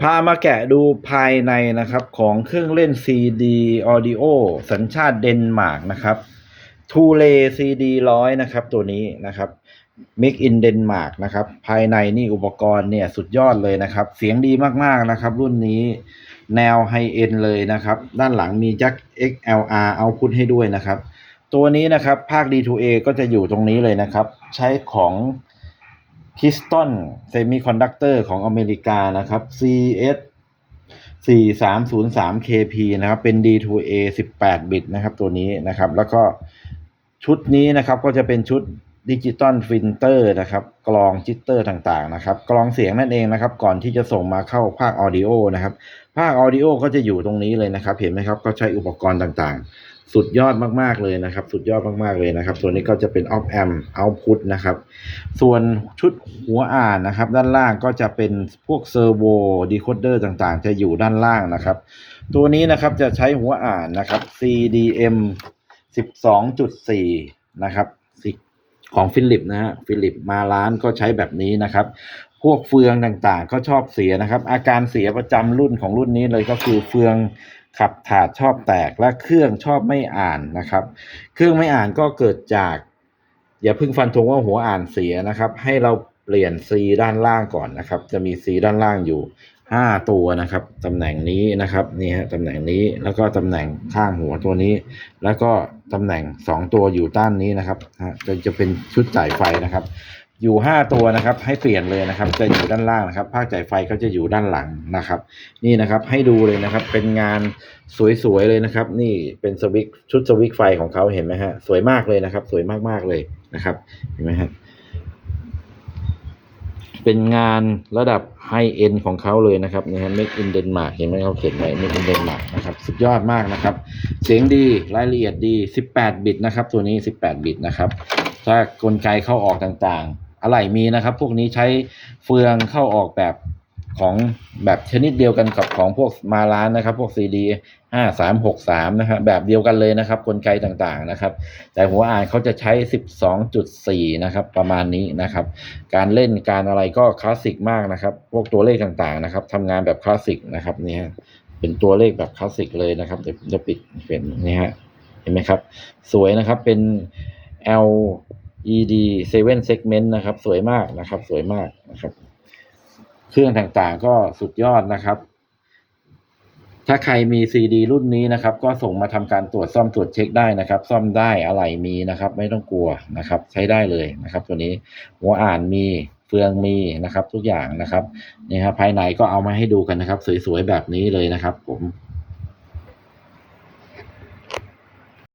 พามาแกะดูภายในนะครับของเครื่องเล่น CD Audio สัญชาติเดนมาร์กนะครับทูเล CD ร้อยนะครับตัวนี้นะครับ Make in Denmark นะครับภายในนี่อุปกรณ์เนี่ยสุดยอดเลยนะครับ เสียงดีมากๆนะครับ รุ่นนี้แนวไฮเอ็นเลยนะครับ ด้านหลังมีจัก XLR เอาพุทให้ด้วยนะครับ ตัวนี้นะครับภาค D2A ก็จะอยู่ตรงนี้เลยนะครับ ใช้ของ คิสตันเซมิคอนดักเตอร์ของอเมริกานะครับ CS 4303 KP นะครับ เป็น D2A 18 บิตนะครับ ตัวนี้นะครับ แล้วก็ชุดนี้นะครับก็จะเป็นชุด ดิจิตอลฟิลเตอร์นะครับกรองจิตเตอร์ต่างๆนะครับกรองเสียงนั่นเองนะครับ ก่อนที่จะส่งมาเข้าภาคออดิโอนะครับ ภาคออดิโอก็จะอยู่ตรงนี้เลยนะครับ เห็นไหมครับ ก็ใช้อุปกรณ์ต่างๆ สุดยอดมากๆเลยนะครับ สุดยอดมากๆเลยนะครับตัวนนี้ก็จะเป็น op amp output นะครับ ส่วนชุดหัวอ่านนะครับ ด้านล่างก็จะเป็นพวกเซอร์โวดีโคเดอร์ต่างๆ จะอยู่ด้านล่างนะครับ ตัวนี้นะครับจะใช้หัวอ่านนะครับ CDM 12.4 นะครับ ของฟิลิปนะฮะฟิลิปมาร้านก็ใช้แบบนี้นะครับ พวกเฟืองต่างๆ ก็ชอบเสียนะครับ อาการเสียประจำรุ่นของรุ่นนี้เลยก็คือเฟืองขับถาดชอบแตกและเครื่องชอบไม่อ่านนะครับ เครื่องไม่อ่านก็เกิดจาก อย่าเพิ่งฟันธงว่าหัวอ่านเสียนะครับ ให้เราเปลี่ยน C ด้านล่างก่อนนะครับ จะมี C ด้านล่างอยู่ 5ตัวนะครับตำแหน่งนี้นะครับนี่ฮะตำแหน่งนี้แล้วก็ตำแหน่งข้างหัวตัวนี้ แล้วก็ตำแหน่ง2ตัวอยู่ด้านนี้นะครับฮะจะจะเป็นชุดจ่ายไฟนะครับ อยู่5ตัวนะครับ ให้เปลี่ยนเลยนะครับ จะอยู่ด้านล่างนะครับ ภาคจ่ายไฟก็จะอยู่ด้านหลังนะครับ นี่นะครับให้ดูเลยนะครับ เป็นงานสวยๆเลยนะครับ นี่เป็นสวิตช์ชุดสวิตช์ไฟของเขาเห็นไหมฮะสวยมากเลยนะครับ สวยมากๆเลยนะครับ เห็นไหมฮะ เป็นงานระดับไฮเอ็นของเขาเลยนะครับนะฮะ Make in Denmark เห็นไหมเขาเขียนไว้ Make in Denmark นะครับ สุดยอดมากนะครับ เสียงดีรายละเอียดดี 18 บิตนะครับ ตัวนี้ 18 บิตนะครับ ถ้ากลไกเข้าออกต่างๆ อะไรมีนะครับ พวกนี้ใช้เฟืองเข้าออกแบบ ของแบบชนิดเดียวกันกับของพวกมาร้านนะครับ พวก CD ห้าสามหกสามนะฮะแบบเดียวกันเลยนะครับ กลไกต่างๆนะครับ แต่หัวอ่านเขาจะใช้12.4นะครับ ประมาณนี้นะครับ การเล่นการอะไรก็คลาสสิกมากนะครับ พวกตัวเลขต่างๆนะครับทำงานแบบคลาสสิกนะครับนี่ฮะเป็นตัวเลขแบบคลาสสิกเลยนะครับเดี๋ยวจะปิดเป็นนี่ฮะเห็นไหมครับ สวยนะครับเป็น LED 7 segment นะครับ สวยมากนะครับ สวยมากนะครับ เครื่องต่างๆ ก็สุดยอดนะครับ ถ้าใครมีซีดีรุ่นนี้นะครับ ก็ส่งมาทำการตรวจซ่อมตรวจเช็คได้นะครับ ซ่อมได้อะไรมีนะครับ ไม่ต้องกลัวนะครับ ใช้ได้เลยนะครับ ตัวนี้หัวอ่านมีเฟืองมีนะครับ ทุกอย่างนะครับนี่ครับภายในก็เอามาให้ดูกันนะครับ สวยๆแบบนี้เลยนะครับ ผม